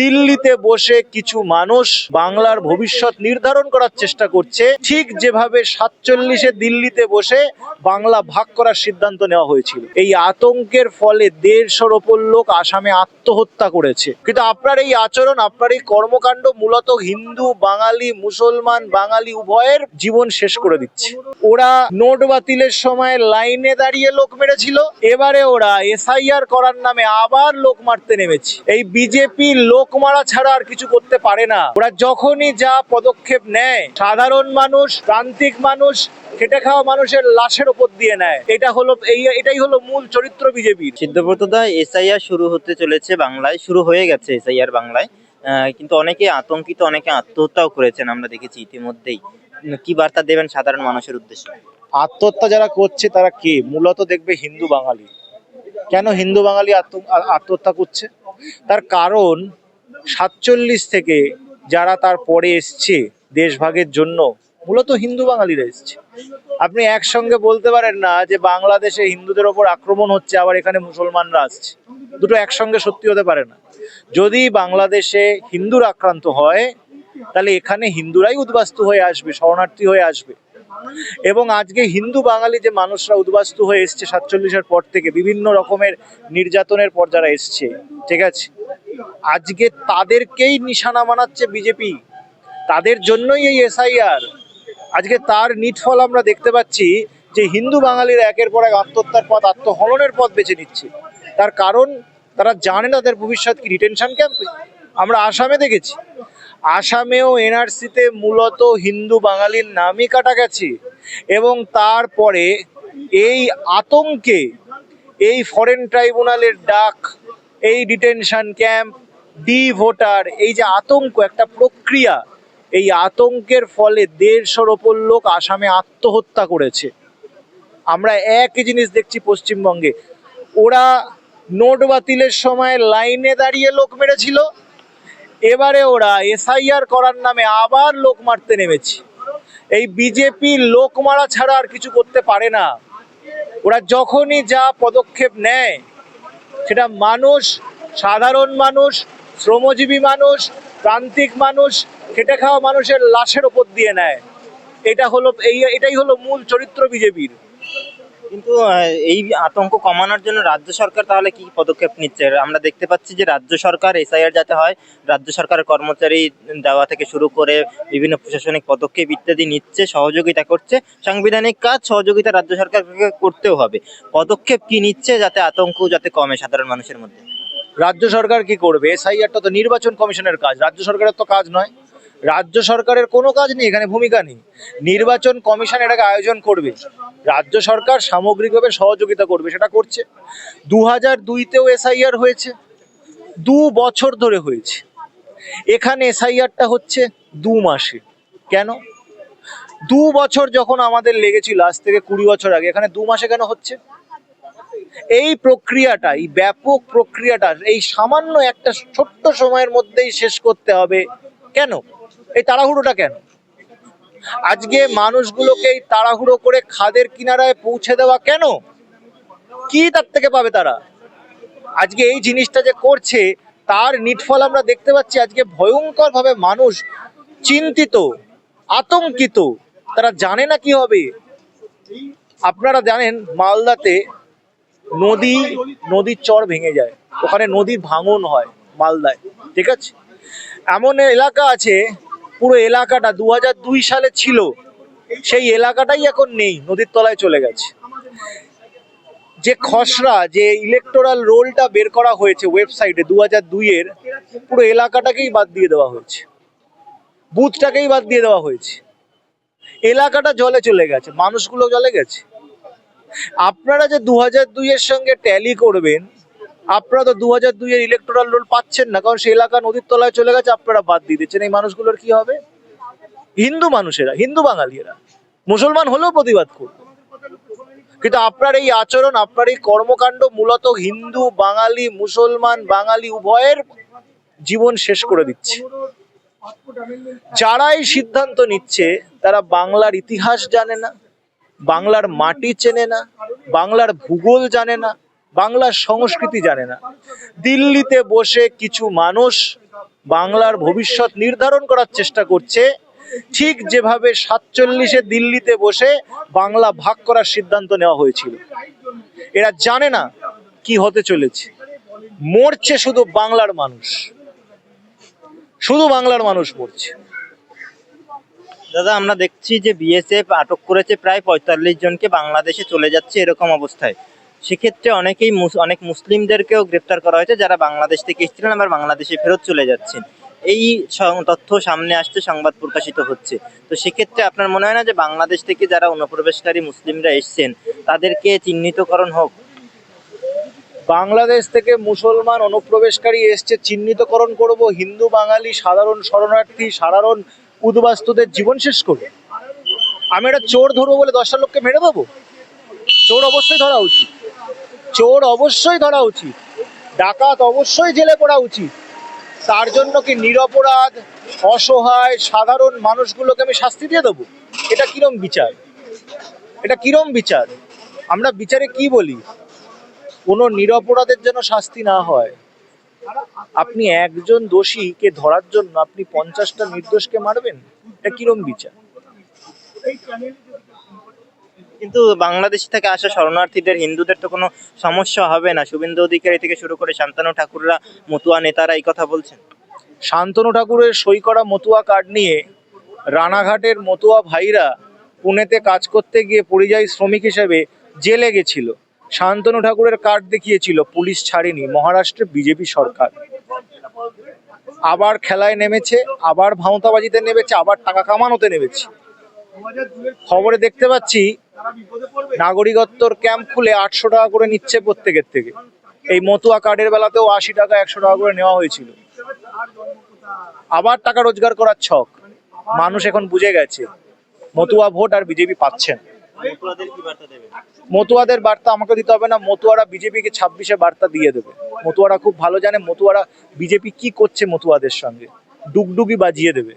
দিল্লিতে বসে কিছু মানুষ বাংলার ভবিষ্যৎ নির্ধারণ করার চেষ্টা করছে। ঠিক যেভাবে সাতচল্লিশে দিল্লিতে বসে বাংলা ভাগ করার সিদ্ধান্ত নেওয়া হয়েছিল। এই আতঙ্কের ফলে দেড়শোর ওপর লোক আসামে আত্মহত্যা করেছে। কিন্তু আপনার এই আচরণ, আপনার এই কর্মকাণ্ড মূলত হিন্দু, বাঙালি, মুসলমান, বাঙালি উভয়ের জীবন শেষ করে দিচ্ছে। ওরা নোট বাতিলের সময় লাইনে দাঁড়িয়ে লোক মেরেছিল। এবারে ওরা এসআইআর করার নামে আবার লোক মারতে নেমেছে। এই বিজেপি লোক মারা ছাড়া আর কিছু করতে পারে না। ওরা যখনই যা পদক্ষেপ নেয় সাধারণ মানুষ প্রান্তিক মানুষ খেটে খাওয়া মানুষের লাশের ওপর দিয়ে নেয়। এটা হলো এই এটাই হলো মূল চরিত্র বিজেপির। সিদ্ধব্রতদা এসআইআর শুরু হতে চলেছে বাংলায় শুরু হয়ে গেছে এসআইআর বাংলায়। আহ, কিন্তু অনেকে আতঙ্কিত অনেকে আত্মহত্যাও করেছেন আমরা দেখেছি ইতিমধ্যেই। কি বার্তা দেবেন সাধারণ মানুষের উদ্দেশ্যে? আত্মহত্যা যারা করছে তারা কে? মূলত দেখবে হিন্দু বাঙালি। কেন হিন্দু বাঙালি আত্ম- আত্মহত্যা করছে? তার কারণ সাতচল্লিশ থেকে যারা তার পরে এসছে দেশভাগের জন্য, মূলত হিন্দু বাঙালিরা এসছে। আপনি একসঙ্গে বলতে পারেন না যে বাংলাদেশে হিন্দুদের ওপর আক্রমণ হচ্ছে, আবার এখানে মুসলমানরা আসছে। দুটো একসঙ্গে সত্যি হতে পারে না। যদি বাংলাদেশে হিন্দুর আক্রান্ত হয়, তাহলে এখানে হিন্দুরাই উদ্বাস্তু হয়ে আসবে, শরণার্থী হয়ে আসবে। এবং আজকে হিন্দু বাঙালি যে মানুষরা উদ্বাস্তু হয়ে এসছে সাতচল্লিশের পর থেকে, বিভিন্ন রকমের নির্যাতনের পর যারা এসছে, ঠিক আছে? আজকে তাদেরকেই নিশানা বানাচ্ছে বিজেপি। তাদের জন্যই এই এসআইআর। আজকে তার নিটফল আমরা দেখতে পাচ্ছি যে হিন্দু বাঙালিরা একের পর এক আত্মহত্যার পথ, আত্মহননের পথ বেছে নিচ্ছে। তার কারণ, তারা জানে না তাদের ভবিষ্যৎ কি রিটেনশন ক্যাম্পে আমরা আসামে দেখেছি। আসামেও এনআরসিতে মূলত হিন্দু বাঙালির নামই কাটা গেছে এবং তারপরে এই আতঙ্কে এই ফরেন ট্রাইব্যুনালের ডাক, এই ডিটেনশন ক্যাম্প, ডি ভোটার, এই যে আতঙ্ক, একটা প্রক্রিয়া, এই আতঙ্কের ফলে দেড়শোর ওপর লোক আসামে আত্মহত্যা করেছে। আমরা একই জিনিস দেখছি পশ্চিমবঙ্গে। ওরা নোট বাতিলের সময় লাইনে দাঁড়িয়ে লোক মেরেছিল। এবারে ওরা এসআইআর করার নামে আবার লোক মারতে নেমেছে। এই বিজেপি লোক মারা ছাড়া আর কিছু করতে পারে না। ওরা যখনই যা পদক্ষেপ নেয়, সেটা মানুষ, সাধারণ মানুষ, শ্রমজীবী মানুষ, প্রান্তিক মানুষ, খেটে খাওয়া মানুষের লাশের ওপর দিয়ে নেয়। এটা হলো, এই, এটাই হলো মূল চরিত্র বিজেপির কিন্তু এই আতঙ্ক কমানোর জন্য রাজ্য সরকার তাহলে কি পদক্ষেপ নিচ্ছে? আমরা দেখতে পাচ্ছি যে রাজ্য সরকার এসআইআর যাতে হয়, রাজ্য সরকারের কর্মচারী দেওয়া থেকে শুরু করে বিভিন্ন প্রশাসনিক পদক্ষেপ ইত্যাদি নিচ্ছে, সহযোগিতা করছে। সাংবিধানিক কাজ, সহযোগিতা রাজ্য সরকারকে করতেও হবে। পদক্ষেপ কি নিচ্ছে যাতে আতঙ্ক যাতে কমে সাধারণ মানুষের মধ্যে? রাজ্য সরকার কি করবে? এসআইআরটা তো নির্বাচন কমিশনের কাজ। রাজ্য সরকারের তো কাজ নয়। রাজ্য সরকারের কোনো কাজ নেই, এখানে ভূমিকা নেই। নির্বাচন কমিশন এটাকে আয়োজন করবে। রাজ্য সরকার সামগ্রিকভাবে সহযোগিতা করবে, সেটা করছে। দু হাজার দুইতেও এসআইআর হয়েছে। দু বছর ধরে হয়েছে। এখানে এসআইআরটা হচ্ছে দু মাসে। কেন? দু বছর যখন আমাদের লেগেছিল, আজ থেকে কুড়ি বছর আগে, এখানে দু মাসে কেন হচ্ছে? এই প্রক্রিয়াটা, এই ব্যাপক প্রক্রিয়াটা, এই সামান্য একটা ছোট্ট সময়ের মধ্যেই শেষ করতে হবে। কেন? এই তাড়াহুড়োটা কেন? আজকে মানুষগুলোকে এই তাড়াহুড়ো করে খাদের কিনারায় পৌঁছে দেওয়া কেন? কি তার থেকে পাবে তারা? আজকে এই জিনিসটা যে করছে, তার নিটফল আমরা দেখতে পাচ্ছি, আজকে ভয়ঙ্কর ভাবে মানুষ চিন্তিত, আতঙ্কিত। তারা জানে না কি হবে। আপনারা জানেন, মালদাতে নদী, নদীর চর ভেঙে যায়। ওখানে নদীর ভাঙন হয় মালদায়, ঠিক আছে? এমন এলাকা আছে পুরো এলাকাটা দু সালে ছিল। সেই এলাকাটাই এখন নেই, নদীর তলায় চলে গেছে। যে খসড়া, যে ইলেকটোরাল রোলটা বের করা হয়েছে ওয়েবসাইটে দু হাজার দুইয়ের পুরো এলাকাটাকেই বাদ দিয়ে দেওয়া হয়েছে। বুথটাকেই বাদ দিয়ে দেওয়া হয়েছে। এলাকাটা জলে চলে গেছে, মানুষগুলো জলে গেছে। আপনারা যে দু হাজার দুইয়ের সঙ্গে ট্যালি করবেন আপনারা তো দু হাজার দুইয়ের ইলেকটোরাল রোল পাচ্ছেন না, কারণ সেই এলাকা নদীর তলায় চলে গেছে, আপনারা বাদ দিয়ে দিচ্ছেন। এই মানুষগুলোর কি হবে? হিন্দু মানুষেরা, হিন্দু বাঙালিরা। মুসলমান হলেও প্রতিবাদ করবে। কিন্তু আপনার এই আচরণ, আপনার এই কর্মকাণ্ড মূলত হিন্দু, বাঙালি, মুসলমান, বাঙালি উভয়ের জীবন শেষ করে দিচ্ছে। যারা এই সিদ্ধান্ত নিচ্ছে, তারা বাংলার ইতিহাস জানে না, বাংলার মাটি চেনে না, বাংলার ভূগোল জানে না বাংলার সংস্কৃতি জানে না। দিল্লিতে বসে কিছু মানুষ বাংলার ভবিষ্যৎ নির্ধারণ করার চেষ্টা করছে। ঠিক যেভাবে সাতচল্লিশে দিল্লিতে বসে বাংলা ভাগ করার সিদ্ধান্ত নেওয়া হয়েছিল। এরা জানে না কি হতে চলেছে। মরছে শুধু বাংলার মানুষ। শুধু বাংলার মানুষ মরছে। দাদা, আমরা দেখছি যে বিএসএফ আটক করেছে প্রায় পঁয়তাল্লিশ জনকে, বাংলাদেশে চলে যাচ্ছে এরকম অবস্থায়। সেক্ষেত্রে অনেকেই অনেক মুসলিমদেরকেও গ্রেপ্তার করা হয়েছে যারা বাংলাদেশ থেকে এসেছিলেন, আবার বাংলাদেশে ফেরত চলে যাচ্ছেন। এই তথ্য সামনে আসছে, সংবাদ প্রকাশিত হচ্ছে। তো সেক্ষেত্রে আপনার মনে হয় না যে বাংলাদেশ থেকে যারা অনুপ্রবেশকারী মুসলিমরা এসছেন, তাদেরকে চিহ্নিতকরণ হোক? বাংলাদেশ থেকে মুসলমান অনুপ্রবেশকারী এসছে, চিহ্নিতকরণ করব। হিন্দু, বাঙালি, সাধারণ, শরণার্থী, সাধারণ উদ্বাস্তুদের জীবন শেষ করব আমি একটা চোর ধরবো বলে দশটা লোককে মেরে দেবো? চোর অবশ্যই ধরা উচিত। চোর অবশ্যই ধরা উচিত, ডাকাত অবশ্যই জেলে পড়া উচিত। তার জন্য কি নিরপরাধ, অসহায়, সাধারণ মানুষগুলোকে আমি শাস্তি দিয়ে দেবো? এটা কিরম বিচার? এটা কিরম বিচার? আমরা বিচারে কি বলি? কোনো নিরপরাধের যেন শাস্তি না হয়। আপনি একজন দোষীকে ধরার জন্য আপনি পঞ্চাশটা নির্দোষকে মারবেন? এটা কিরম বিচার? কিন্তু বাংলাদেশ থেকে আসা শরণার্থীদের, হিন্দুদের তো কোনো সমস্যা হবে না। শুভেন্দু অধিকারী থেকে শুরু করে শান্তানু ঠাকুররা, মতুয়া নেতারা এই কথা বলছেন। শান্তনু ঠাকুরের সই করা মতুয়া কার্ড নিয়ে রানাঘাটের মতুয়া ভাইরা পুনেতে কাজ করতে গিয়ে পরিযায়ী শ্রমিক হিসেবে জেলে গেছিল। শান্তনু ঠাকুরের কার্ড দেখিয়েছিল, পুলিশ ছাড়েনি, মহারাষ্ট্রে বিজেপি সরকার। আবার খেলায় নেমেছে, আবার ভাঁওতাবাজিতে নেমেছে, আবার টাকা কামানোতে নেমেছে। খবরে দেখতে পাচ্ছি নাগরিকত্বর ক্যাম্প খুলে আটশো টাকা করে নিচ্ছে প্রত্যেকের থেকে। এই মতুয়া কার্ডের বেলাতেও আশি টাকা একশো টাকা করে নেওয়া হয়েছিল। আবার টাকা রোজগার করার ছক। মানুষ এখন বুঝে গেছে মতুয়া ভোট আর বিজেপি পাচ্ছেন মতুয়াদের বার্তা আমাকে দিতে হবে না মতুয়ারা বিজেপিকে ছাব্বিশে বার্তা দিয়ে দেবে। মতুয়ারা খুব ভালো জানে মতুয়ারা বিজেপি কি করছে মতুয়াদের সঙ্গে। ডুগডুগি বাজিয়ে দেবে।